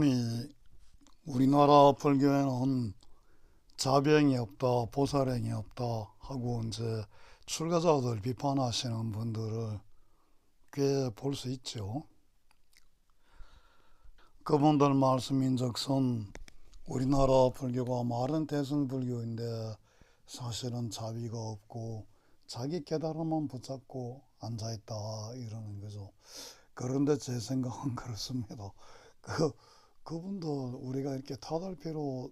보니 우리나라 불교에는 자병이 없다, 보살행이 없다 하고 이제 출가자들 비판하시는 분들을 꽤 볼 수 있죠. 그분들 말씀인즉슨 우리나라 불교가 말은 대승 불교인데 사실은 자비가 없고 자기 깨달음만 붙잡고 앉아 있다 이러는 거죠. 그런데 제 생각은 그렇습니다. 그, 그분들 우리가 이렇게 탓할 필요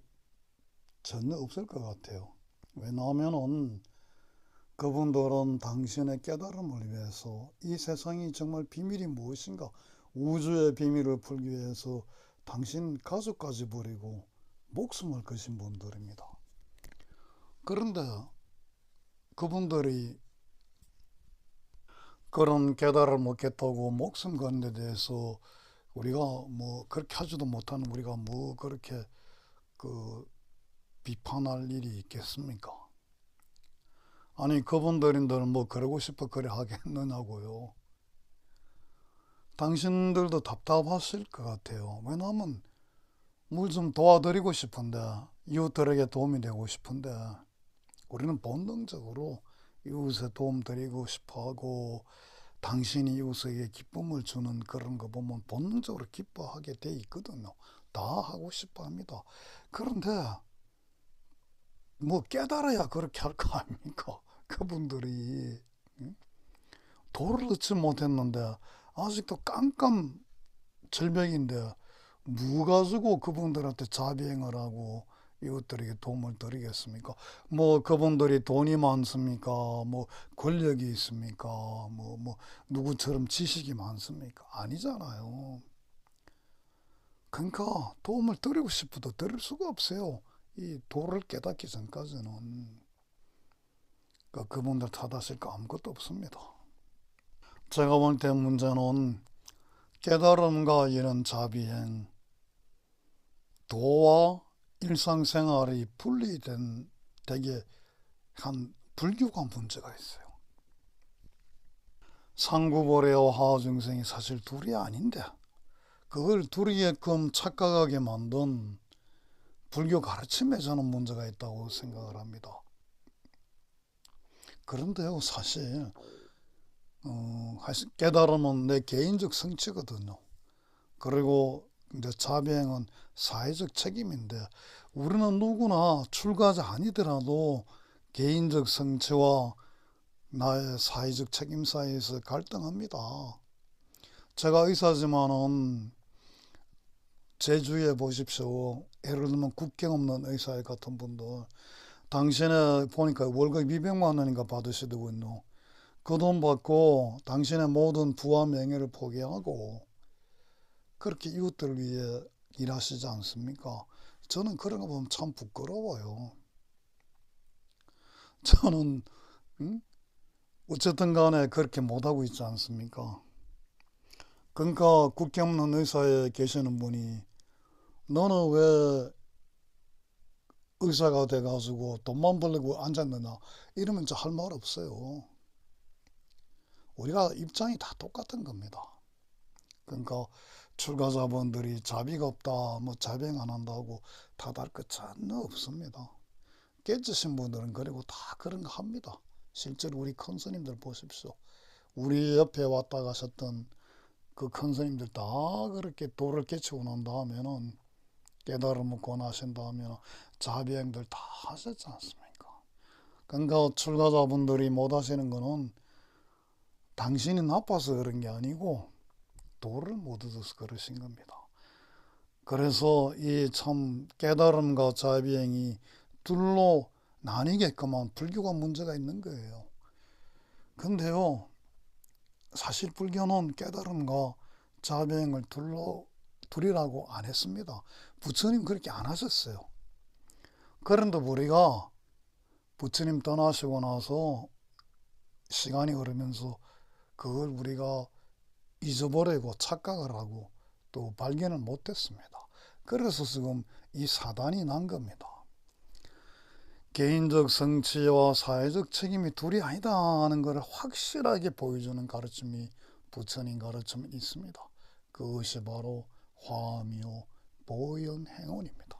전혀 없을 것 같아요. 왜냐하면은 그분들은 당신의 깨달음을 위해서 이 세상이 정말 비밀이 무엇인가 우주의 비밀을 풀기 위해서 당신 가족까지 버리고 목숨을 거신 분들입니다. 그런데 그분들이 그런 깨달을 못겠다고 목숨 건데 대해서 우리가 뭐 그렇게 하지도 못하는 우리가 뭐 그렇게 그 비판할 일이 있겠습니까? 아니 그분들인들 뭐 그러고 싶어 그래 하겠느냐고요. 당신들도 답답하실 것 같아요. 왜냐하면 뭘 좀 도와드리고 싶은데 이웃들에게 도움이 되고 싶은데 우리는 본능적으로 이웃에 도움 드리고 싶어하고 당신이 이웃에게 기쁨을 주는 그런 거 보면 본능적으로 기뻐하게 돼 있거든요. 다 하고 싶어 합니다. 그런데 뭐 깨달아야 그렇게 할 거 아닙니까? 그분들이 도를 얻지 못했는데 아직도 깜깜 절벽인데 무 가지고 그분들한테 자비행을 하고 이웃들에게 도움을 드리겠습니까? 뭐 그분들이 돈이 많습니까? 뭐 권력이 있습니까? 뭐, 뭐 누구처럼 지식이 많습니까? 아니잖아요. 그러니까 도움을 드리고 싶어도 드릴 수가 없어요. 이 도를 깨닫기 전까지는. 그러니까 그분들 탓하실 거 아무것도 없습니다. 제가 볼 때 문제는 깨달음과 이런 자비행, 도와 일상생활이 분리된 되게 한 불교가 문제가 있어요. 상구보레와 하중생이 사실 둘이 아닌데 그걸 둘이게끔 착각하게 만든 불교 가르침에 저는 문제가 있다고 생각을 합니다. 그런데요, 사실 어, 깨달음은 내 개인적 성취거든요. 그리고 이제 자비행은 사회적 책임인데 우리는 누구나 출가자 아니더라도 개인적 성취와 나의 사회적 책임 사이에서 갈등합니다. 제가 의사지만은 제주에 보십시오. 예를 들면 국경 없는 의사 같은 분들 당신의 보니까 월급 200만 원인가 받으시더군요. 그 돈 받고 당신의 모든 부와 명예를 포기하고 그렇게 이웃들을 위해 일하시지 않습니까? 저는 그런 거 보면 참 부끄러워요. 저는 음? 어쨌든 간에 그렇게 못하고 있지 않습니까? 그러니까 국경 없는 의사에 계시는 분이 너는 왜 의사가 돼가지고 돈만 벌려고 앉았느냐 이러면 저 할 말 없어요. 우리가 입장이 다 똑같은 겁니다. 그러니까 출가자분들이 자비가 없다, 뭐 자병 안 한다고 다달 것 전혀 없습니다. 깨지신 분들은 그리고 다 그런 거 합니다. 실제로 우리 큰 스님들 보십시오. 우리 옆에 왔다 가셨던 그 큰 스님들 다 그렇게 도를 깨치고 난 다음에는 깨달음을 권하신 다음에는 자비행들 다 하셨지 않습니까? 그러니까 출가자분들이 못 하시는 거는 당신이 나빠서 그런 게 아니고 도를 못 얻어서 그러신 겁니다. 그래서 이 참 깨달음과 자비행이 둘로 나뉘게끔한 불교가 문제가 있는 거예요. 근데요, 사실 불교는 깨달음과 자비행을 둘로 둘이라고 안 했습니다. 부처님 그렇게 안 하셨어요. 그런데 우리가 부처님 떠나시고 나서 시간이 흐르면서 그걸 우리가 잊어버리고 착각을 하고 또 발견을 못했습니다. 그래서 지금 이 사단이 난 겁니다. 개인적 성취와 사회적 책임이 둘이 아니다 하는 것을 확실하게 보여주는 가르침이 부처님 가르침이 있습니다. 그것이 바로 화묘 보현행운입니다.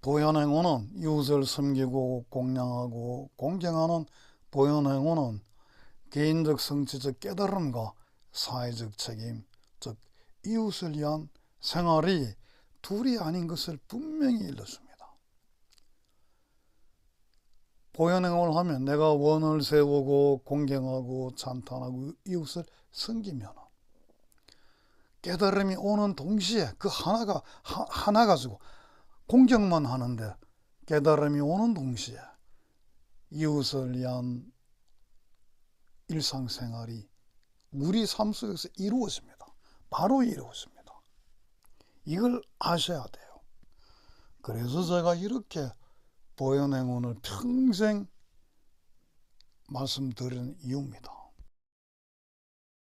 보현행운은 이웃을 섬기고 공양하고 공경하는 보현행운은 개인적 성취적 깨달음과 사회적 책임, 즉 이웃을 위한 생활이 둘이 아닌 것을 분명히 일러줍니다. 보현행을 하면 내가 원을 세우고 공경하고 찬탄하고 이웃을 섬기면 깨달음이 오는 동시에 그 하나가 하, 하나 가지고 공경만 하는데 깨달음이 오는 동시에 이웃을 위한 일상생활이 우리 삶 속에서 이루어집니다. 바로 이루어집니다. 이걸 아셔야 돼요. 그래서 제가 이렇게 보현행운을 평생 말씀드리는 이유입니다.